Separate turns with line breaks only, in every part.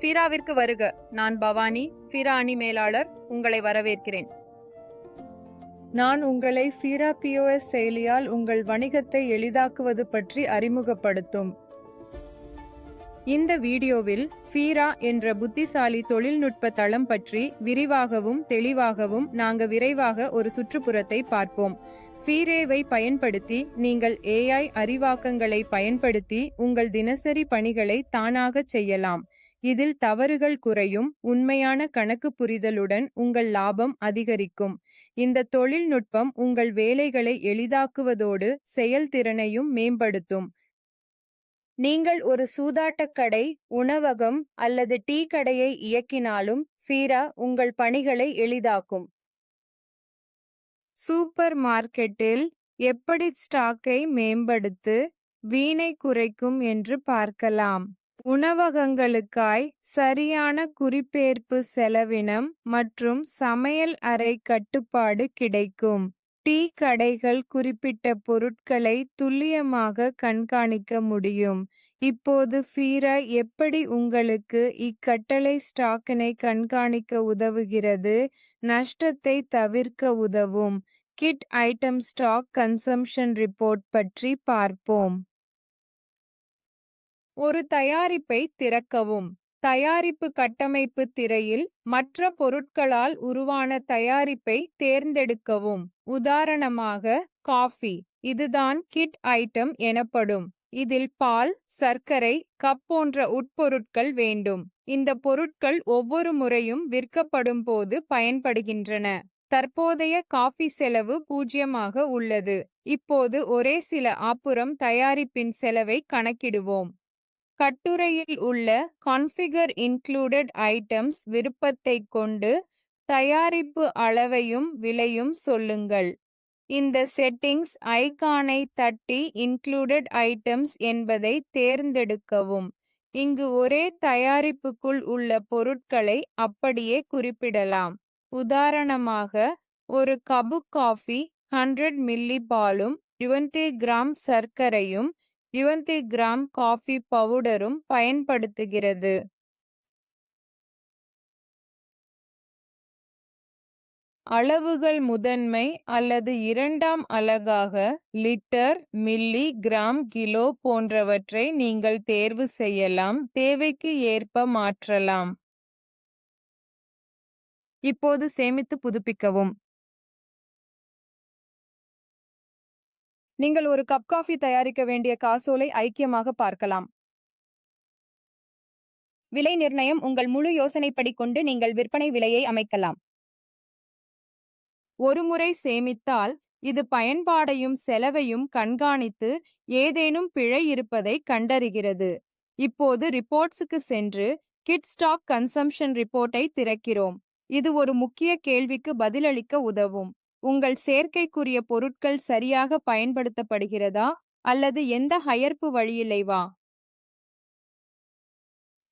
ஃபீராவிற்கு வருக. நான் பவானி ஃபீரா அணி மேலாளர் உங்களை வரவேற்கிறேன்.
நான் உங்களை ஃபீரா பிஓஎஸ் செயலியால் உங்கள் வணிகத்தை எளிதாக்குவது பற்றி அறிமுகப்படுத்தும்.
இந்த வீடியோவில் ஃபீரா என்ற புத்திசாலி தொழில்நுட்ப தளம் பற்றி விரிவாகவும் தெளிவாகவும் நாங்கள் விரைவாக ஒரு சுற்றுப்புறத்தை பார்ப்போம். ஃபீரேவை பயன்படுத்தி நீங்கள் ஏஐ அறிவாக்கங்களை பயன்படுத்தி உங்கள் தினசரி பணிகளை தானாகச் செய்யலாம். இதில் தவறுகள் குறையும் உண்மையான கணக்கு புரிதலுடன் உங்கள் லாபம் அதிகரிக்கும். இந்த தொழில்நுட்பம் உங்கள் வேலைகளை எளிதாக்குவதோடு செயல்திறனையும் மேம்படுத்தும். நீங்கள் ஒரு சூதாட்டக் கடை உணவகம் அல்லது டீ கடையை இயக்கினாலும் ஃபீரா உங்கள் பணிகளை எளிதாக்கும். சூப்பர் மார்க்கெட்டில் எப்படி ஸ்டாக்கை மேம்படுத்து வீணை குறைக்கும் என்று பார்க்கலாம். உணவகங்களுக்காய் சரியான குறிப்பேற்பு செலவினம் மற்றும் சமையல் அறை கட்டுப்பாடு கிடைக்கும். டீ கடைகள் குறிப்பிட்ட பொருட்களை துல்லியமாக கண்காணிக்க முடியும். இப்போது ஃபீரா எப்படி உங்களுக்கு இக்கட்டளை ஸ்டாக்கினை கண்காணிக்க உதவுகிறது? நஷ்டத்தை தவிர்க்க உதவும். Kit item stock consumption report பற்றி பார்ப்போம். ஒரு தயாரிப்பை திறக்கவும். தயாரிப்பு கட்டமைப்பு திரையில் மற்ற பொருட்களால் உருவான தயாரிப்பை தேர்ந்தெடுக்கவும். உதாரணமாக காஃபி. இதுதான் கிட் ஐட்டம் எனப்படும். இதில் பால் சர்க்கரை கப் போன்ற உட்பொருட்கள் வேண்டும். இந்த பொருட்கள் ஒவ்வொரு முறையும் விற்கப்படும் போது பயன்படுகின்றன. தற்போதைய காஃபி செலவு பூஜ்யமாக உள்ளது. இப்போது ஒரே சில ஆப்புறம் தயாரிப்பின் செலவை கணக்கிடுவோம். கட்டுரையில் உள்ள கான்ஃபிகர் இன்க்ளூடட் ஐட்டம்ஸ் விருப்பத்தை கொண்டு தயாரிப்பு அளவையும் விலையும் சொல்லுங்கள். இந்த செட்டிங்ஸ் ஐகானை தட்டி இன்க்ளூடட் ஐட்டம்ஸ் என்பதை தேர்ந்தெடுக்கவும். இங்கு ஒரே தயாரிப்புக்குள் உள்ள பொருட்களை அப்படியே குறிப்பிடலாம். உதாரணமாக ஒரு கபு காஃபி ஹண்ட்ரட் மில்லி பாலும் டுவெண்ட்டி கிராம் சர்க்கரையும் டுவெண்ட்டி கிராம் காஃபி பவுடரும் பயன்படுத்துகிறது. அளவுகள் முதன்மை அல்லது இரண்டாம் அலகாக லிட்டர் மில்லி கிராம் கிலோ போன்றவற்றை நீங்கள் தேர்வு செய்யலாம். தேவைக்கு ஏற்ப மாற்றலாம். இப்போது சேமித்து புதுப்பிக்கவும். நீங்கள் ஒரு கப் காஃபி தயாரிக்க வேண்டிய காசோலை ஐக்கியமாக பார்க்கலாம். விலை நிர்ணயம் உங்கள் முழு யோசனைப்படி கொண்டு நீங்கள் விற்பனை விலையை அமைக்கலாம். ஒருமுறை சேமித்தால் இது பயன்பாடையும் செலவையும் கண்காணித்து ஏதேனும் பிழை இருப்பதை கண்டறிகிறது. இப்போது ரிப்போர்ட்ஸுக்கு சென்று கிட் ஸ்டாக் கன்சம்ஷன் ரிப்போர்ட்டை திறக்கிறோம். இது ஒரு முக்கிய கேள்விக்கு பதிலளிக்க உதவும். உங்கள் சேர்க்கைக்குரிய பொருட்கள் சரியாக பயன்படுத்தப்படுகிறதா? அல்லது எந்த ஹயர்ப்பு வழியில்லைவா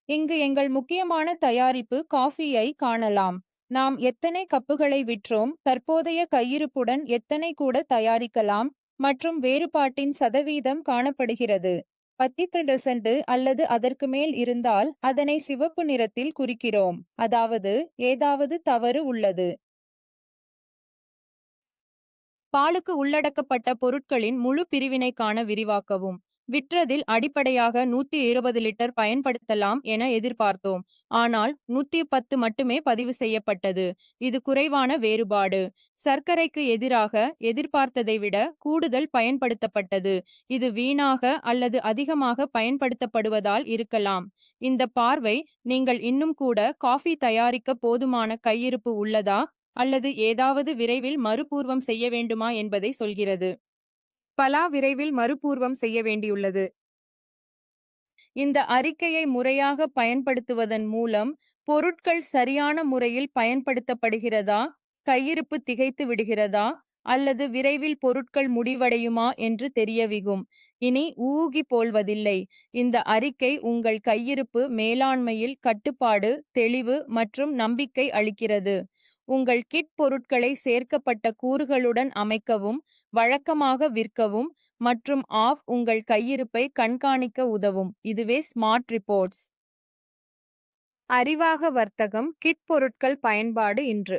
இங்கு எங்கள் முக்கியமான தயாரிப்பு காஃபியை காணலாம். நாம் எத்தனை கப்புகளை விற்றோம்? தற்போதைய கையிருப்புடன் எத்தனை கூட தயாரிக்கலாம்? மற்றும் வேறுபாட்டின் சதவீதம் காணப்படுகிறது. பத்து டெசன்ட் அல்லது அதற்கு மேல் இருந்தால் அதனை சிவப்பு நிறத்தில் குறிக்கிறோம். அதாவது ஏதாவது தவறு உள்ளது. பாலுக்கு உள்ளடக்கப்பட்ட பொருட்களின் முழு பிரிவினைக்கான விரிவாக்கவும் விற்றதில் அடிப்படையாக நூத்தி இருபது லிட்டர் பயன்படுத்தலாம் என எதிர்பார்த்தோம். ஆனால் நூத்தி பத்து மட்டுமே பதிவு செய்யப்பட்டது. இது குறைவான வேறுபாடு. சர்க்கரைக்கு எதிராக எதிர்பார்த்ததை விட கூடுதல் பயன்படுத்தப்பட்டது. இது வீணாக அல்லது அதிகமாக பயன்படுத்தப்படுவதால் இருக்கலாம். இந்த பார்வை நீங்கள் இன்னும் கூட காஃபி தயாரிக்க போதுமான கையிருப்பு உள்ளதா? அல்லது ஏதாவது விரைவில் மறுபூர்வம் செய்ய வேண்டுமா என்பதை சொல்கிறது. பலா விரைவில் மறுபூர்வம் செய்ய வேண்டியுள்ளது. இந்த அறிக்கையை முறையாக பயன்படுத்துவதன் மூலம் பொருட்கள் சரியான முறையில் பயன்படுத்தப்படுகிறதா கையிருப்பு திகைத்து விடுகிறதா அல்லது விரைவில் பொருட்கள் முடிவடையுமா என்று தெரியவிகும். இனி ஊகி போல்வதில்லை. இந்த அறிக்கை உங்கள் கையிருப்பு மேலாண்மையில் கட்டுப்பாடு தெளிவு மற்றும் நம்பிக்கை அளிக்கிறது. உங்கள் கிட் பொருட்களை சேர்க்கப்பட்ட கூறுகளுடன் அமைக்கவும் வழக்கமாக விற்கவும் மற்றும் ஆஃப் உங்கள் கையிருப்பை கண்காணிக்க உதவும். இதுவே ஸ்மார்ட் ரிப்போர்ட்ஸ்.
அறிவாக வர்த்தகம் கிட் பொருட்கள் பயன்பாடு இன்று.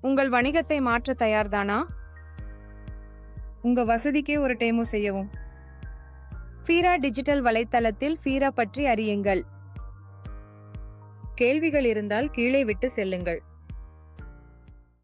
உங்கள் வணிகத்தை மாற்ற தயார்தானா? உங்க வசதிக்கே ஒரு டேமோ செய்யவும்.
ஃபீரா டிஜிட்டல் வலைத்தளத்தில் ஃபீரா பற்றி அறியுங்கள்.
கேள்விகள் இருந்தால் கீழே விட்டு செல்லுங்கள்.